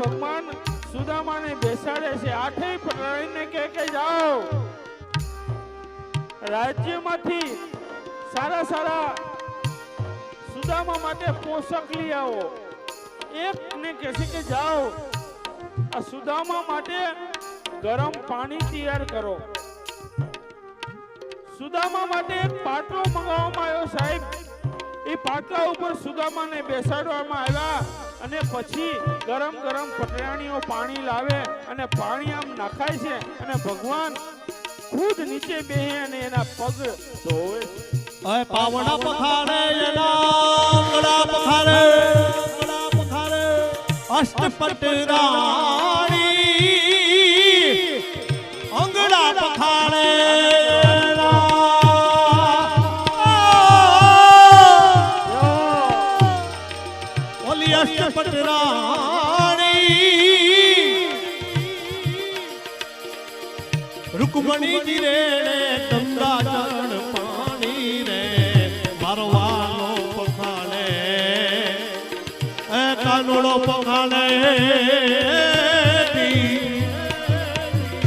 ભગવાન સુદામાને બેસાડે છે. આઠેય પ્રાણીને કે કે જાઓ. રાજ્યમાંથી સારા સારા સુદામા માટે પોષક લઈ આવો. એકને કહે છે કે જાઓ. આ સુદામા માટે ગરમ પાણી તૈયાર કરો. સુદામા માટે એક પાટલો મંગાવવામાં આવ્યો સાહેબ. એ પાટલા ઉપર સુદામાને બેસાડવામાં આવ્યા. અને પછી ગરમ ગરમ પટરાણીઓ પાણી લાવે અને પાણી આમ નાખાય છે અને ભગવાન ખુદ નીચે બેહે અને એના પગ ધોવે અય પાવડા પખારે એના આંગળા પખારે. આંગળા પખારે. અષ્ટપટ રાણી આંગળા પખારે. ઓલી અષ્ટપટ રાણી રૂકમણીજી રે ગંગા જળ પાણી રે મારવાનો પખાણે કાનોડો પખાણે